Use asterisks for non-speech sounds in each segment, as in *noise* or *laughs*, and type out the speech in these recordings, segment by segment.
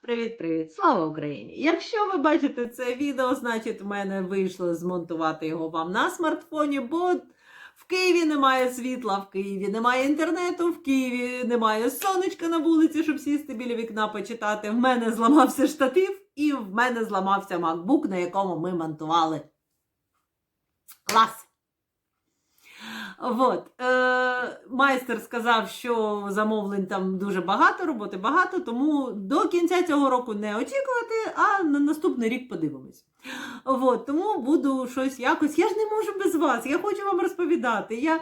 Привіт-привіт! Слава Україні! Якщо ви бачите це відео, значить в мене вийшло змонтувати його вам на смартфоні, бо в Києві немає світла, в Києві немає інтернету, в Києві немає сонечка на вулиці, щоб сісти біля вікна почитати. В мене зламався штатив і в мене зламався MacBook, на якому ми монтували. Клас! Вот. Е, майстер сказав, що замовлень там дуже багато, роботи багато, тому до кінця цього року не очікувати, а на наступний рік подивимось. От. Тому буду щось якось. Я ж не можу без вас, я хочу вам розповідати. Я,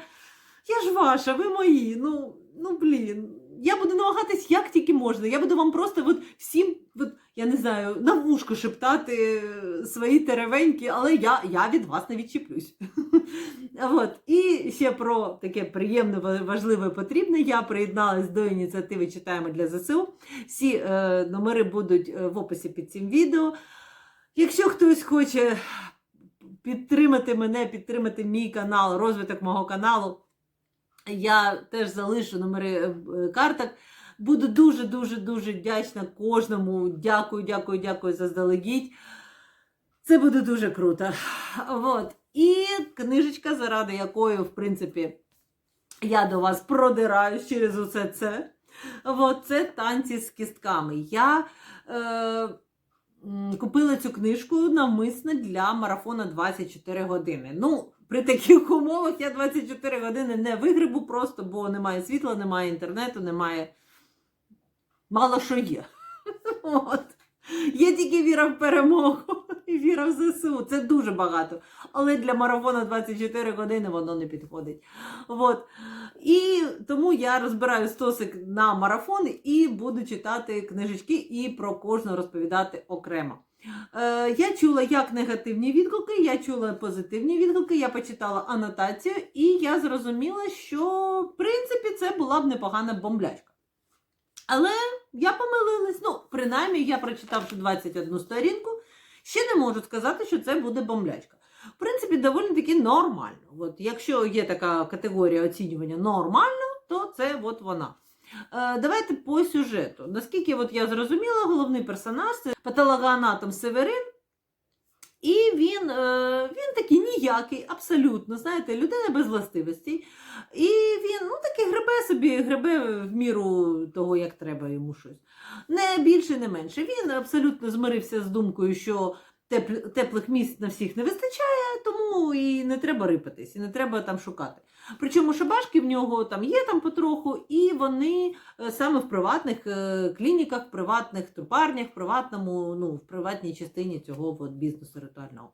я ж ваша, ви мої. Ну, ну блін. Я буду намагатись як тільки можна. Я буду вам просто от всім, от, я не знаю, на вушку шептати свої теревеньки, але я, я від вас не відчіплюсь. *laughs* От. І ще про таке приємне, важливе, потрібне. Я приєдналась до ініціативи Читаємо для ЗСУ. Всі е, номери будуть е, в описі під цим відео. Якщо хтось хоче підтримати мене, підтримати мій канал, розвиток мого каналу, я теж залишу номери е, карток. Буду дуже-дуже дуже вдячна кожному. Дякую, дякую, дякую заздалегідь. Це буде дуже круто. От. І книжечка, заради якої, в принципі, я до вас продираюсь через усе це. От, це танці з кістками. Я е, купила цю книжку навмисно для марафону 24 години. Ну, при таких умовах я 24 години не вигребу просто, бо немає світла, немає інтернету, немає. Мало що є. *laughs* От. Є тільки віра в перемогу *laughs* і віра в ЗСУ. Це дуже багато. Але для марафону 24 години воно не підходить. От. І тому я розбираю стосик на марафон і буду читати книжечки і про кожну розповідати окремо. Е, я чула як негативні відгуки, я чула позитивні відгуки, я почитала анотацію, і я зрозуміла, що в принципі це була б непогана бомблячка. Але я помилилась. Ну, принаймні, я прочитавши 21 сторінку, ще не можу сказати, що це буде бомблячка. В принципі, доволі таки нормально. От, якщо є така категорія оцінювання нормально, то це от вона. Е, давайте по сюжету. Наскільки от я зрозуміла, головний персонаж це патологоанатом Северин. І він е, він такий ніякий, абсолютно, знаєте, людина без властивостей. І він ну, такий гребе собі, гребе в міру того, як треба йому щось. Не більше, не менше. Він абсолютно змирився з думкою, що теплих місць на всіх не вистачає, тому і не треба рипатись, і не треба там шукати. Причому шабашки в нього там є там потроху, і вони е, саме в приватних е, клініках, в приватних трупарнях, в приватному, ну, в приватній частині цього от, бізнесу ритуального.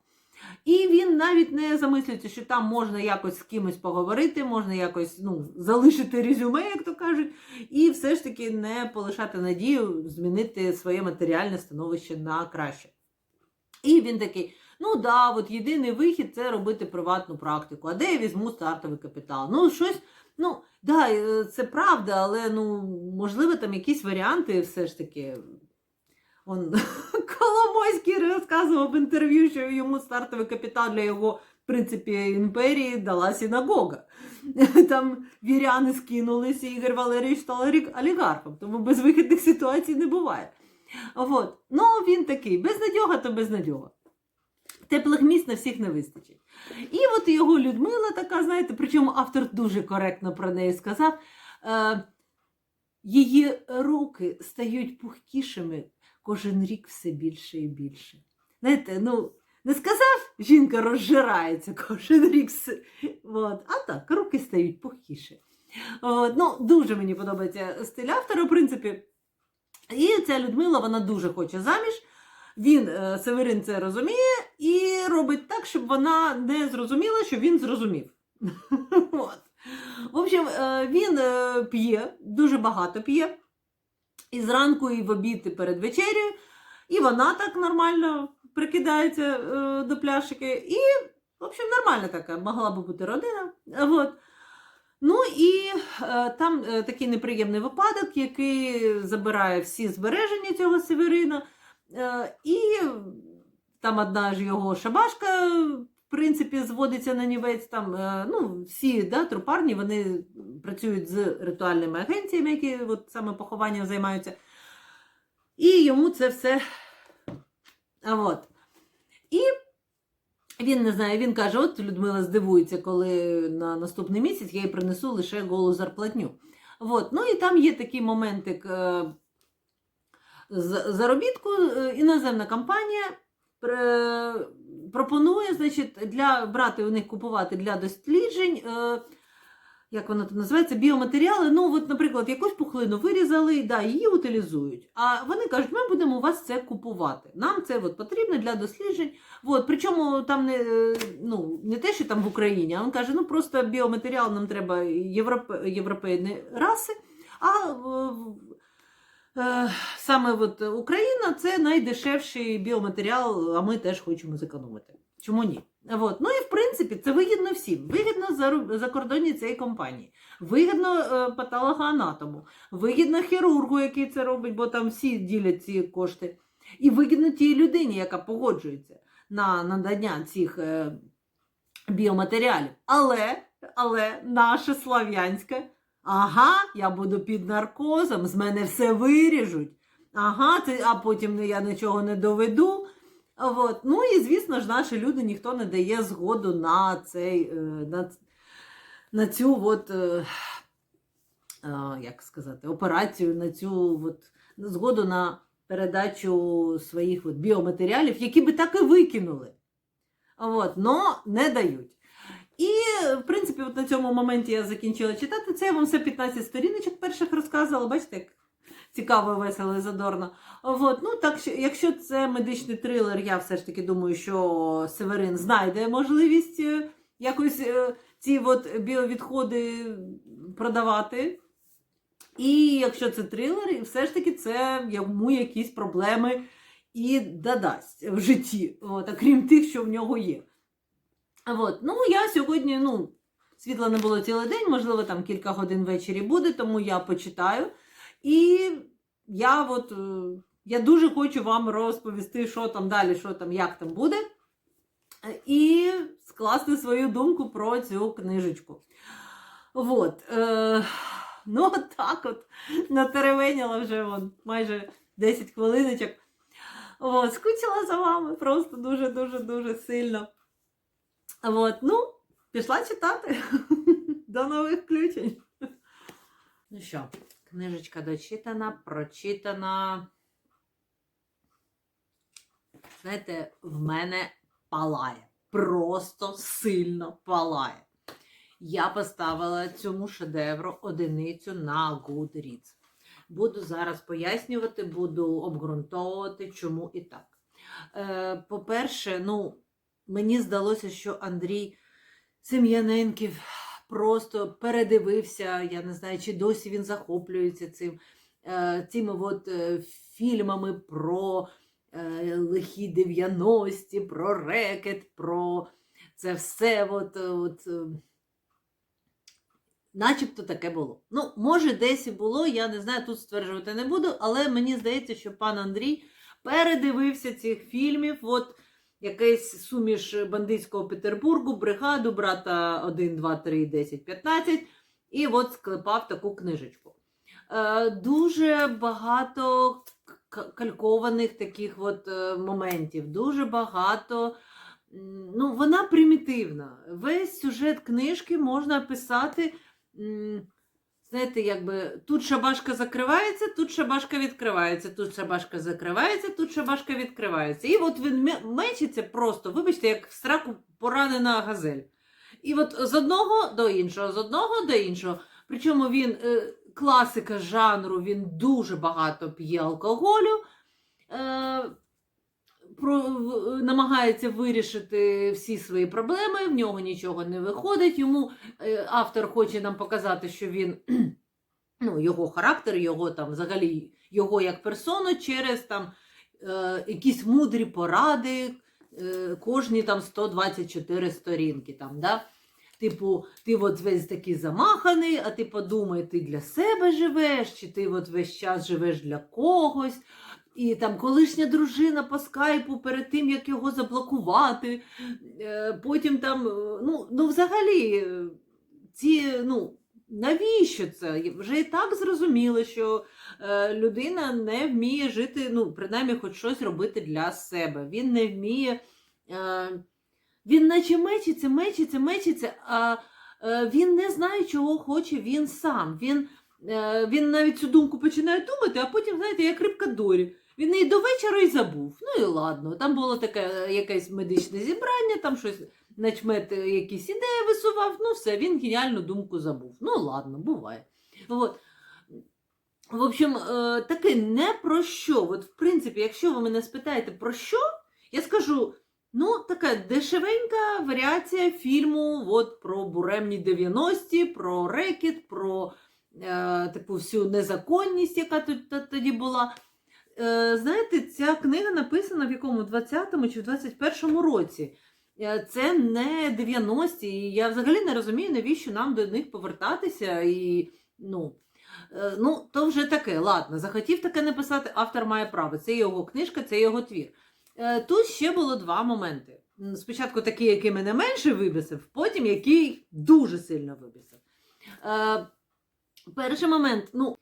І він навіть не замислюється, що там можна якось з кимось поговорити, можна якось ну, залишити резюме, як то кажуть, і все ж таки не полишати надію змінити своє матеріальне становище на краще. І він такий: ну да, от єдиний вихід це робити приватну практику. А де я візьму стартовий капітал? Ну, щось, ну, да, е, це правда, але ну, можливо, там якісь варіанти все ж таки. Он *laughs* Коломойський розказував в інтерв'ю, що йому стартовий капітал для його, в принципі, імперії дала синагога. *laughs* Там віряни скинулися, Ігор Валерійович став олігархом, тому безвихідних ситуацій не буває. От. Ну, він такий, безнадьога, то безнадьога. Теплих місць на всіх не вистачить. І от його Людмила така, знаєте, причому автор дуже коректно про неї сказав. Е, її руки стають пухкішими кожен рік все більше і більше. Знаєте, ну, не сказав, жінка розжирається кожен рік. От. А так, руки стають пухкіше. От. Ну, Дуже мені подобається стиль автора, в принципі. І ця Людмила вона дуже хоче заміж. Він, е, Северин, це розуміє і робить так, щоб вона не зрозуміла, що він зрозумів. *laughs* От. В общем, е, він е, п'є, дуже багато п'є. І зранку, і в обід, і перед вечерею. І вона так нормально прикидається е, до пляшики. І, в общем, нормальна така, могла би бути родина. От. Ну і там такий неприємний випадок, який забирає всі збереження цього Северина. І там одна ж його шабашка, в принципі, зводиться на нівець. Там, е, ну, всі да, трупарні вони працюють з ритуальними агенціями, які от, саме похованням займаються. І йому це все. А от. І він не знає, він каже: от Людмила здивується, коли на наступний місяць я їй принесу лише голу зарплатню. От. Ну і там є такий моментик е, заробітку. Е, Іноземна компанія пропонує, значить, для брати у них купувати для досліджень. Е, як воно там називається, біоматеріали. Ну, от, наприклад, якусь пухлину вирізали, да, її утилізують. А вони кажуть, ми будемо у вас це купувати. Нам це от, потрібно для досліджень. От, причому там не, е, ну, не те, що там в Україні, а він каже, ну просто біоматеріал нам треба європе, європейні раси. А саме от Україна це найдешевший біоматеріал, а ми теж хочемо зекономити. Чому ні? От. Ну і в принципі це вигідно всім. Вигідно за, закордонній цієї компанії, вигідно е, патологоанатому, вигідно хірургу, який це робить, бо там всі ділять ці кошти. І вигідно тій людині, яка погоджується на надання цих е, біоматеріалів. Але, але наше слав'янське, ага, я буду під наркозом, з мене все виріжуть. Ага, це, а потім я нічого не доведу. От. Ну і звісно ж, наші люди ніхто не дає згоду на цей, е, на, на цю от, е, е, як сказати, операцію, на цю от, згоду на передачу своїх от, біоматеріалів, які би так і викинули. От, но не дають. І, в принципі, от на цьому моменті я закінчила читати це. Я вам все 15 сторіночок перших розказувала. Бачите, як цікаво, весело і задорно. От, ну, так, якщо це медичний трилер, я все ж таки думаю, що Северин знайде можливість е, якось е, ці от біовідходи продавати. І якщо це трилер, все ж таки це йому якісь проблеми і додасть в житті, от, окрім тих, що в нього є. От. Ну, я сьогодні, ну, світла не було цілий день, можливо, там кілька годин ввечері буде, тому я почитаю. І я от, е, я дуже хочу вам розповісти, що там далі, що там, як там буде. І скласти свою думку про цю книжечку. От, е, ну, от так от натеревеняла вже вон, майже 10 хвилиночок. От, скучила за вами просто дуже-дуже-дуже сильно. От, ну, пішла читати. *laughs* До нових включень. Ну що, книжечка дочитана, прочитана. Знаєте, в мене палає. Просто сильно палає. Я поставила цьому шедевру одиницю на Goodreads. Буду зараз пояснювати, буду обґрунтовувати, чому і так. Е, по-перше, ну, мені здалося, що Андрій Сем'яненків просто передивився, я не знаю, чи досі він захоплюється цим, е, цими от, е, фільмами про е, лихі 90-ті, про рекет, про це все. От, от, Начебто таке було. Ну, може, десь і було, я не знаю, тут стверджувати не буду, але мені здається, що пан Андрій передивився цих фільмів. От якийсь суміш бандитського Петербургу, бригаду, брата 1, 2, 3, 10, 15, і от склепав таку книжечку. Е, дуже багато калькованих таких от е, моментів, дуже багато. Ну, вона примітивна. Весь сюжет книжки можна писати. Знаєте, якби тут шабашка закривається, тут шабашка відкривається, тут шабашка закривається, тут шабашка відкривається. І от він ме- мечиться просто, вибачте, як в страку поранена газель. І от з одного до іншого, з одного до іншого. Причому він е, класика жанру, він дуже багато п'є алкоголю. Про, намагається вирішити всі свої проблеми, в нього нічого не виходить. Йому е, автор хоче нам показати, що він *clears throat* ну, його характер, його там взагалі його як персону через там е, якісь мудрі поради, е, кожні там 124 сторінки. Там, да? Типу, ти от весь такий замаханий, а ти подумай, ти для себе живеш, чи ти от весь час живеш для когось. І там колишня дружина по скайпу перед тим, як його заблокувати. Е, Потім там, е, ну, ну взагалі, е, ці, ну, навіщо це? Вже і так зрозуміло, що людина не вміє жити, ну, принаймні, хоч щось робити для себе. Він не вміє. Він наче мечиться, мечиться, мечиться, а він не знає, чого хоче він сам. Він, він навіть цю думку починає думати, а потім, знаєте, як рибка Дорі. Він її до вечора і забув. Ну і ладно. Там було таке е, якесь медичне зібрання, там щось начмет е, якісь ідеї висував. Ну все, він геніальну думку забув. Ну ладно, буває. От. В общем, е, таке не про що. От, в принципі, якщо ви мене спитаєте про що, я скажу. Ну, така дешевенька варіація фільму от, про буремні 90-ті, про рекет, про е, таку всю незаконність, яка тут тоді була. Е, знаєте, ця книга написана в якому 20-му чи в 21-му році. Е, Це не 90-ті, і я взагалі не розумію, навіщо нам до них повертатися. І, ну, е, ну, то вже таке, ладно, захотів таке написати, автор має право. Це його книжка, це його твір. Тут ще було два моменти. Спочатку такий, який мене менше вибісив, потім який дуже сильно вибісив. Перший момент, ну,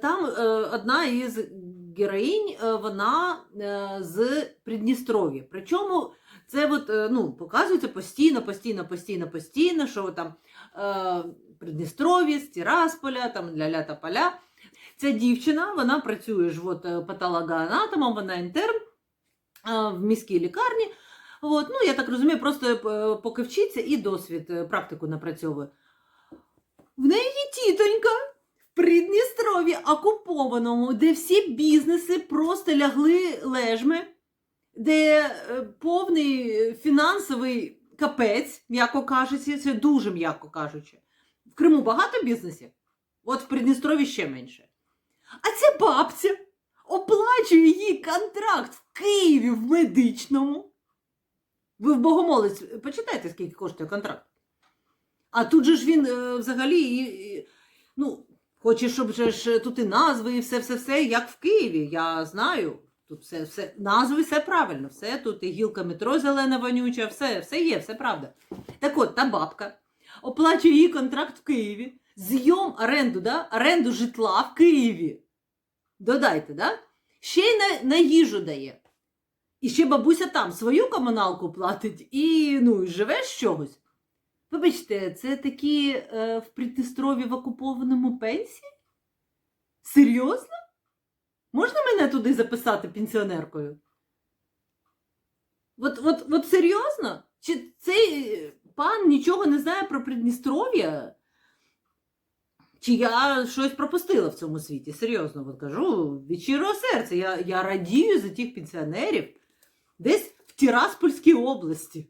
там одна із героїнь, е, вона е, з Придністров'я. Причому це от, е, ну, показується постійно, постійно, постійно, постійно, що там Придністров'я, з Тірасполя, там ля-ля та поля. Ця дівчина, вона працює ж от, патологоанатомом, вона інтерн в міській лікарні. От, ну, я так розумію, просто поки вчиться і досвід, практику напрацьовує. В неї тітонька в Придністров'ї окупованому, де всі бізнеси просто лягли лежми, де е, повний фінансовий капець, м'яко кажучи, це дуже м'яко кажучи. В Криму багато бізнесів, от в Придністров'ї ще менше. А ця бабця оплачує їй контракт в Києві в медичному. Ви в Богомолець почитайте, скільки коштує контракт. А тут же ж він е, взагалі, ну, хоче, щоб же ж тут і назви, і все-все-все, як в Києві. Я знаю. Тут все, все, назви, все правильно, все тут і гілка метро зелена вонюча, все, все є, все правда. Так от, та бабка оплачує їй контракт в Києві, зйом оренду, да? оренду житла в Києві. Додайте, да? ще й на, на їжу дає. І ще бабуся там свою комуналку платить і ну, живе з чогось. Вибачте, це такі е, в Придністрові в окупованому пенсії? Серйозно? Можна мене туди записати пенсіонеркою? От, от, от серйозно? Чи цей е, пан нічого не знає про Придністров'я? Чи я щось пропустила в цьому світі? Серйозно от кажу, від щирого серця. Я, я радію за тих пенсіонерів десь в Тираспольській області.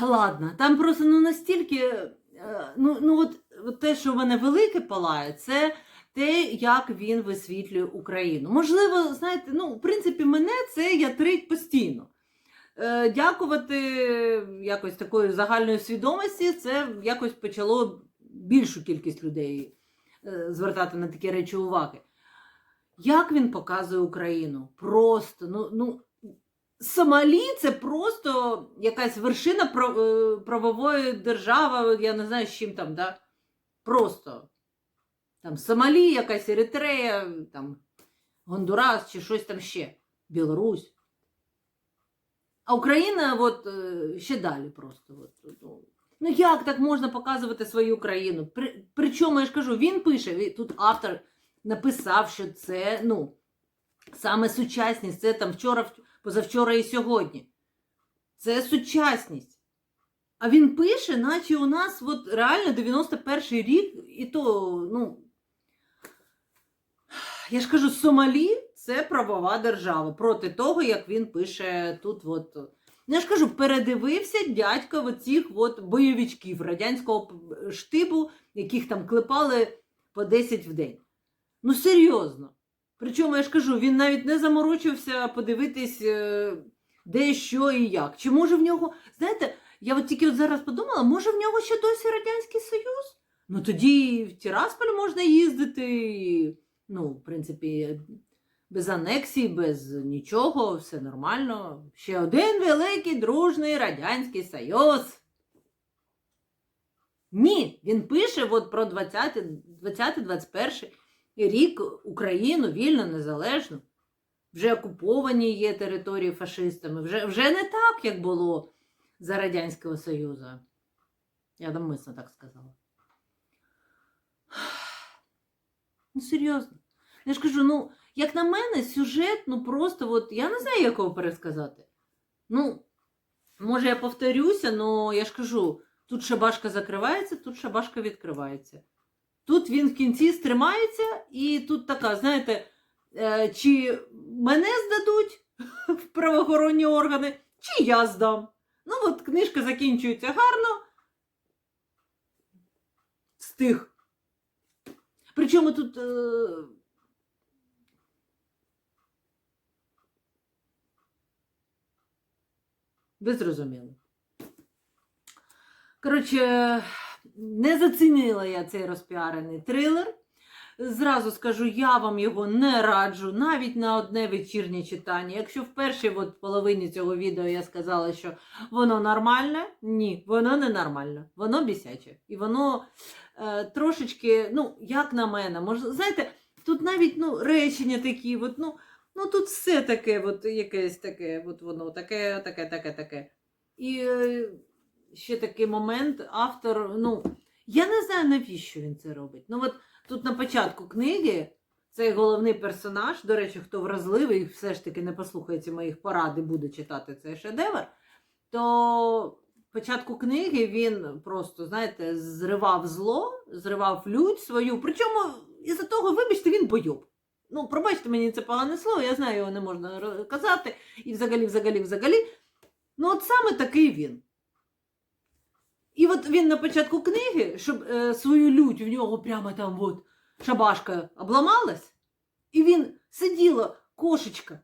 Ладно, там просто ну настільки. е, Ну, ну от, от те, що в мене велике палає, це те, як він висвітлює Україну. Можливо, знаєте, ну, в принципі, мене це ятрить постійно. Е, дякувати якось такої загальної свідомості, це якось почало більшу кількість людей е, звертати на такі речі уваги. Як він показує Україну? Просто, ну, ну, Сомалі це просто якась вершина е, правової держави, я не знаю, з чим там, да? Просто. Там Сомалі, якась Еритрея, там Гондурас чи щось там ще. Білорусь. А Україна от, е, ще далі просто. От, ну, ну як так можна показувати свою країну? При, причому я ж кажу, він пише, тут автор написав, що це ну, саме сучасність, це там вчора, позавчора і сьогодні. Це сучасність. А він пише, наче у нас от реально 91-й рік, і то, ну. Я ж кажу, Сомалі це правова держава проти того, як він пише тут. От. Ну, Я ж кажу, передивився дядька оцих от бойовичків радянського штибу, яких там клепали по 10 в день. Ну, серйозно. Причому я ж кажу, він навіть не заморочився подивитись, е, де, що і як. Чи може в нього. Знаєте, я от тільки от зараз подумала, може в нього ще досі Радянський Союз? Ну тоді в Тірасполь можна їздити. Ну, в принципі, без анексії, без нічого, все нормально. Ще один великий дружний Радянський Союз. Ні, він пише от про 20-21 рік Україну вільно, незалежну. Вже окуповані є території фашистами. Вже, вже не так, як було за Радянського Союзу. Я домисно так сказала. *sighs* Ну, серйозно. Я ж кажу, ну, як на мене, сюжет, ну просто от, я не знаю, як його пересказати. Ну, може, я повторюся, але я ж кажу, тут шабашка закривається, тут шабашка відкривається. Тут він в кінці стримається, і тут така, знаєте, е, чи мене здадуть *laughs* в правоохоронні органи, чи я здам. Ну, от книжка закінчується гарно. Стих. Причому тут. Е... Ви зрозуміли. Коротше, не зацінила я цей розпіарений трилер. Зразу скажу, я вам його не раджу навіть на одне вечірнє читання. Якщо в першій от половині цього відео я сказала, що воно нормальне, ні, воно не нормальне, воно бісяче. І воно е, трошечки, ну, як на мене, може, знаєте, тут навіть ну, речення такі, от, ну, ну тут все таке, от, якесь таке, от воно таке, таке, таке, таке. І е, ще такий момент, автор, ну, я не знаю, навіщо він це робить. Ну, от тут на початку книги цей головний персонаж, до речі, хто вразливий, все ж таки не послухається моїх порад і буде читати цей шедевр, то початку книги він просто, знаєте, зривав зло, зривав лють свою. Причому із-за того, вибачте, він бойоб. Ну, пробачте мені це погане слово, я знаю, його не можна казати. І взагалі, взагалі, взагалі. Ну, от саме такий він. І от він на початку книги, щоб е, свою лють в нього прямо там от шабашка обламалась, і він сиділа, кошечка,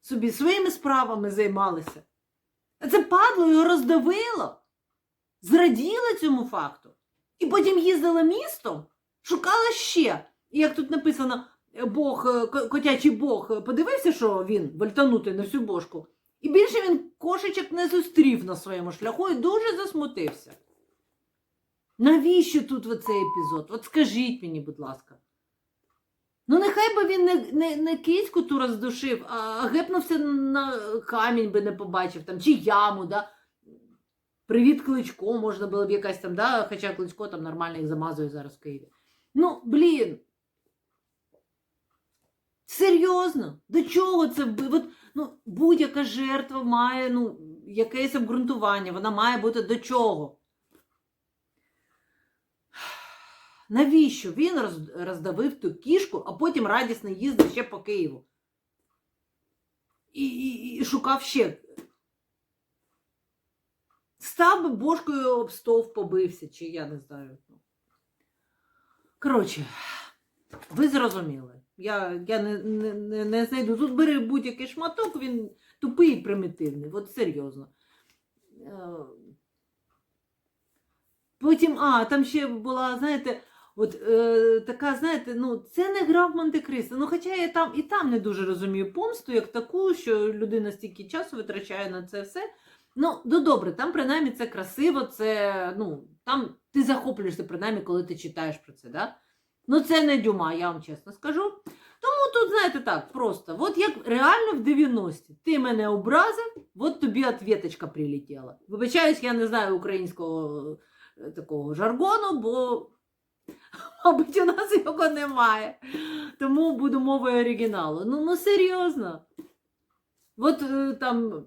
собі своїми справами займалася. А це падло його роздавило, зраділа цьому факту. І потім їздила містом, шукала ще. І як тут написано, е, Бог, е, котячий Бог е, подивився, що він вальтанутий на всю бошку. І більше він кошечок не зустрів на своєму шляху і дуже засмутився. Навіщо тут оцей епізод? От скажіть мені, будь ласка. Ну, нехай би він не, не, не кицьку ту роздушив, а гепнувся на камінь би не побачив там, чи яму, да? Привіт кличко, можна було б якась там, да? хоча кличко там нормально їх замазує зараз в Києві. Ну, блін. Серйозно? До чого це? От, ну, будь-яка жертва має ну, якесь обґрунтування, вона має бути до чого. Навіщо він роздавив ту кішку, а потім радісно їздив ще по Києву? І, і, і шукав ще. Став би бошкою об стов побився, чи я не знаю. Коротше, ви зрозуміли. Я, я не, не, не, знайду. Тут бери будь-який шматок, він тупий і примітивний. От серйозно. Е, Потім, а, там ще була, знаєте, от е, така, знаєте, ну, це не гра в Монте-Кристо. Ну, хоча я там і там не дуже розумію помсту, як таку, що людина стільки часу витрачає на це все. Ну, ну добре, там принаймні це красиво, це, ну, там ти захоплюєшся, принаймні, коли ти читаєш про це, да? Ну, це не дюма, я вам чесно скажу. Тому тут, знаєте, так, просто, от як реально в 90-ті. Ти мене образив, от тобі ответочка прилетіла. Вибачаюсь, я не знаю українського е, такого жаргону, бо, *laughs* мабуть, у нас його немає. Тому буду мовою оригіналу. Ну, ну серйозно. От е, там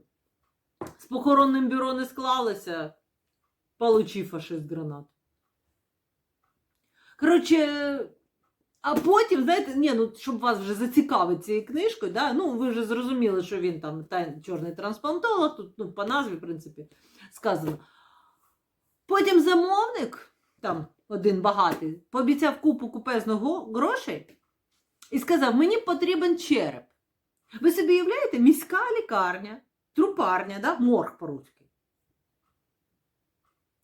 з похоронним бюро не склалося, получив фашист гранату. Коротше, а потім, знаєте, ні, ну, щоб вас вже зацікавити цією книжкою, да, ну, ви вже зрозуміли, що він там та, чорний трансплантолог, тут ну, по назві, в принципі, сказано. Потім замовник, там один багатий, пообіцяв купу купезного грошей і сказав: мені потрібен череп. Ви собі уявляєте, міська лікарня, трупарня, да, морг по-руськи.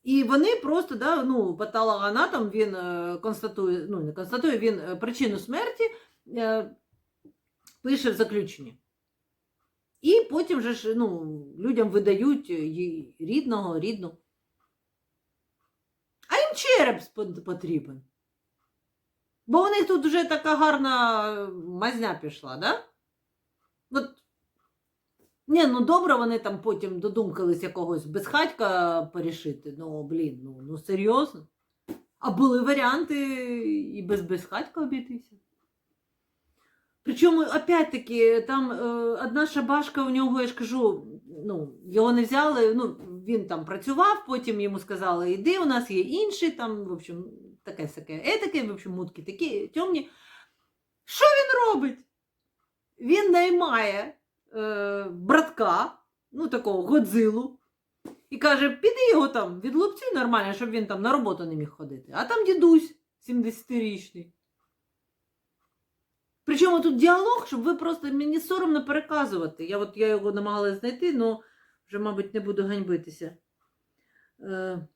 І вони просто, да, ну, патологоанатом, він е, констатує, ну, не констатує, він е, причину смерті е, пише в заключенні. І потім же ж, ну, людям видають її рідного, рідну. їм череп потрібен. Бо у них тут вже така гарна мазня пішла, да? От, ні, ну добре, вони там потім додумкались якогось безхатька порішити. Ну, блін, ну, ну серйозно. А були варіанти і без безхатька обійтися. Причому, опять-таки, там е, одна шабашка у нього, я ж кажу, ну, його не взяли, ну, він там працював, потім йому сказали, іди, у нас є інший, там, в общем, таке сяке, етаке, в общем, мутки такі темні. Що він робить? Він наймає е, братка, ну, такого годзилу, і каже, піди його там відлупці нормально, щоб він там на роботу не міг ходити. А там дідусь 70-річний. Причому тут діалог, щоб ви просто мені соромно переказувати. Я от я його намагалась знайти, але вже, мабуть, не буду ганьбитися. Е,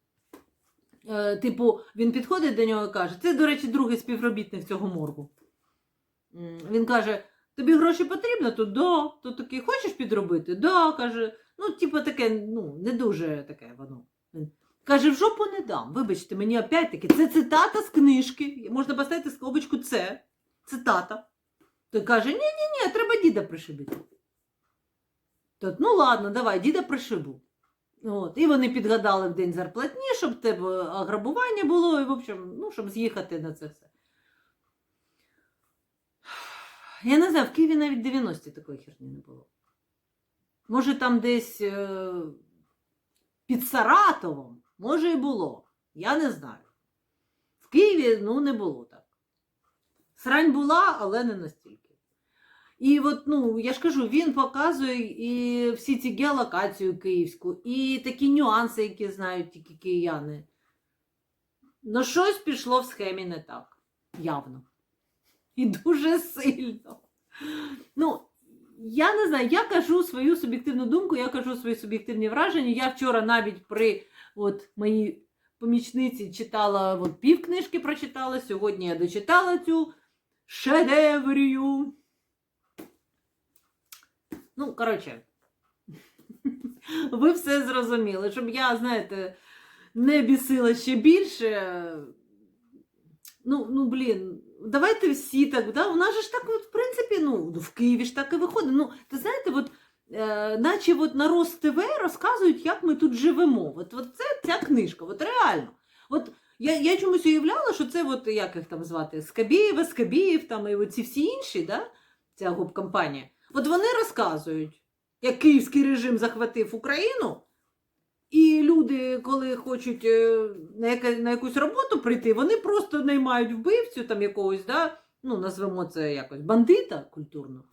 е, типу, він підходить до нього і каже: це, до речі, другий співробітник цього моргу. Він каже: тобі гроші потрібно? То да. То такий, хочеш підробити? Да, каже. Ну, типу, таке, ну, не дуже таке воно. Каже, в жопу не дам. Вибачте, мені опять-таки, це цитата з книжки. Можна поставити скобочку це. Цитата. Той каже: ні-ні-ні, треба діда пришибити. Тот, ну ладно, давай, діда пришибу. От. І вони підгадали в день зарплатні, щоб тебе ограбування було, і, в общем, ну, щоб з'їхати на це все. Я не знаю, в Києві навіть 90 такої херні не було. Може, там десь е, під Саратовом, може і було. Я не знаю. В Києві ну, не було так. Срань була, але не настільки. І от, ну, я ж кажу, він показує і всі ці геолокацію київську, і такі нюанси, які знають тільки кияни. Ну, щось пішло в схемі не так. Явно. І дуже сильно. Ну, я не знаю, я кажу свою суб'єктивну думку, я кажу свої суб'єктивні враження. Я вчора навіть при от, моїй помічниці читала от, пів книжки прочитала, сьогодні я дочитала цю шедеврію. Ну, коротше, *laughs* ви все зрозуміли, щоб я, знаєте, не бісила ще більше. Ну, ну блін, давайте всі так. Да? У нас же ж так, от, в принципі, ну, в Києві ж так і виходить. Ну, ти знаєте, от, е, наче от на Рост ТВ розказують, як ми тут живемо. От, от це ця книжка, от реально. От я, я чомусь уявляла, що це, от, як їх там звати, Скабєєва, Скабєєв, там, і оці всі інші, да? ця губкомпанія. От вони розказують, як київський режим захватив Україну. І люди, коли хочуть е, на, яка, на якусь роботу прийти, вони просто наймають вбивцю там якогось, да? ну, назвемо це якось бандита культурно,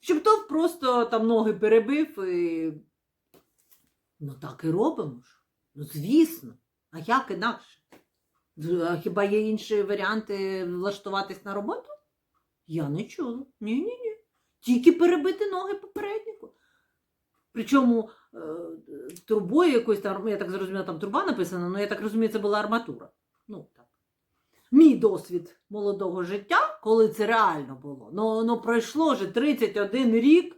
щоб то просто там ноги перебив і. Ну так і робимо ж. Ну, звісно. А як інакше? Хіба є інші варіанти влаштуватись на роботу? Я не чула. Ні-ні-ні. Тільки перебити ноги попереднику. Причому трубою якоюсь там, я так зрозуміла, там труба написана, але я так розумію, це була арматура. Ну, так. Мій досвід молодого життя, коли це реально було, ну, ну пройшло вже 31 рік.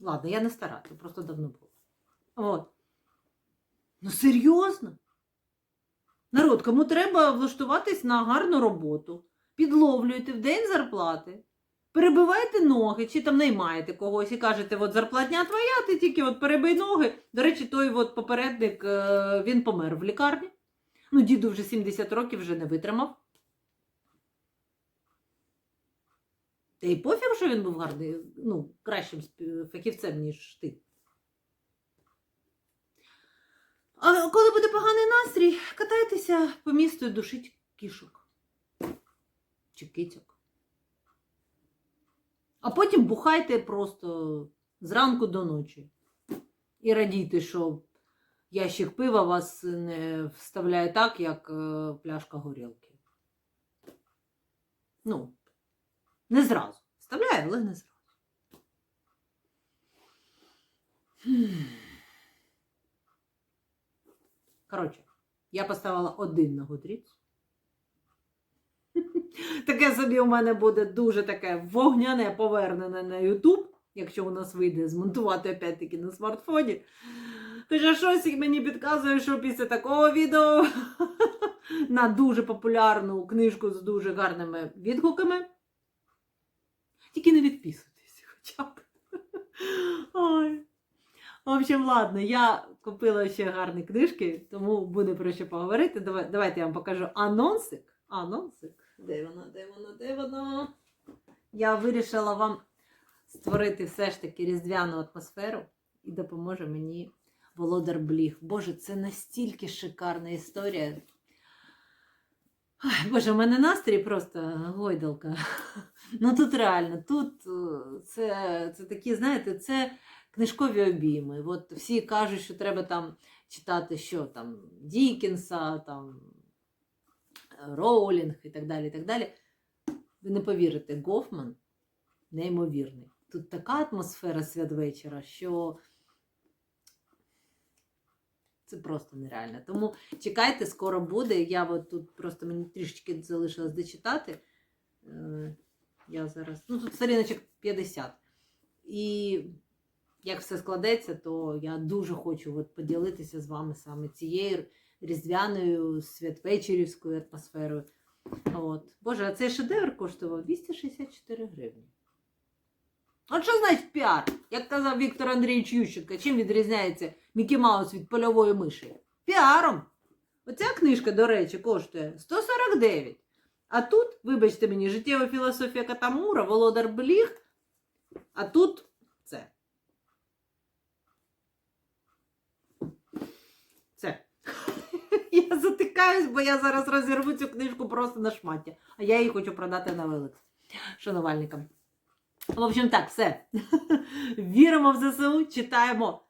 Ладно, я не стара, це просто давно було. От. Ну, серйозно? Народ, кому треба влаштуватись на гарну роботу, підловлюєте в день зарплати, перебиваєте ноги, чи там наймаєте когось і кажете, от зарплатня твоя, ти тільки от перебий ноги. До речі, той от попередник, е, він помер в лікарні. Ну, діду вже 70 років вже не витримав. Та й пофіг, що він був гарний, ну, кращим фахівцем, ніж ти. А коли буде поганий настрій, катайтеся по місту і душіть кішок. Чи кицьок. А потім бухайте просто зранку до ночі. І радійте, що ящик пива вас не вставляє так, як е, пляшка горілки. Ну, не зразу. Вставляє, але не зразу. Коротше, я поставила один на Goodreads. Таке собі у мене буде дуже таке вогняне повернене на YouTube, якщо у нас вийде змонтувати опять-таки на смартфоні. Хоча щось мені підказує, що після такого відео *laughs* на дуже популярну книжку з дуже гарними відгуками. Тільки не відписуйтесь хоча б. *laughs* Ой. В общем, ладно, я купила ще гарні книжки, тому буде про що поговорити. Давай, давайте я вам покажу анонсик. Анонсик. Де воно, де воно, де воно? Я вирішила вам створити все ж таки різдвяну атмосферу і допоможе мені Володар Бліг. Боже, це настільки шикарна історія. Ой, Боже, у мене настрій просто гойдалка. Ну тут реально, тут е, це, це такі, знаєте, це книжкові обійми. От всі кажуть, що треба там читати що там Дікінса, там Роулінг і так далі. і так далі. Ви не повірите, Гофман неймовірний. Тут така атмосфера святвечора, що це просто нереально. Тому чекайте, скоро буде. Я от тут просто мені трішечки залишилось дочитати. Е, Я зараз. Ну, тут сторіночок 50. І як все складеться, то я дуже хочу от поділитися з вами саме цією різдвяною святвечерівською атмосферою. От. Боже, а цей шедевр коштував 264 гривні. От що значить піар? Як казав Віктор Андрійович Ющенко, чим відрізняється Мікі Маус від польової миші? Піаром. Оця книжка, до речі, коштує 149. А тут, вибачте мені, життєва філософія Катамура, Володар Бліг, а тут це. Це. *laughs* Я затикаюсь, бо я зараз розірву цю книжку просто на шматі. А я її хочу продати на Великс шанувальникам. В общем, так, все. *laughs* Віримо в ЗСУ, читаємо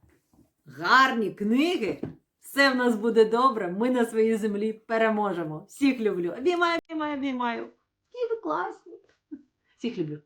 гарні книги. Все в нас буде добре. Ми на своїй землі переможемо. Всіх люблю. Обіймаю, обіймаю, обіймаю. І ви класні. Всіх люблю.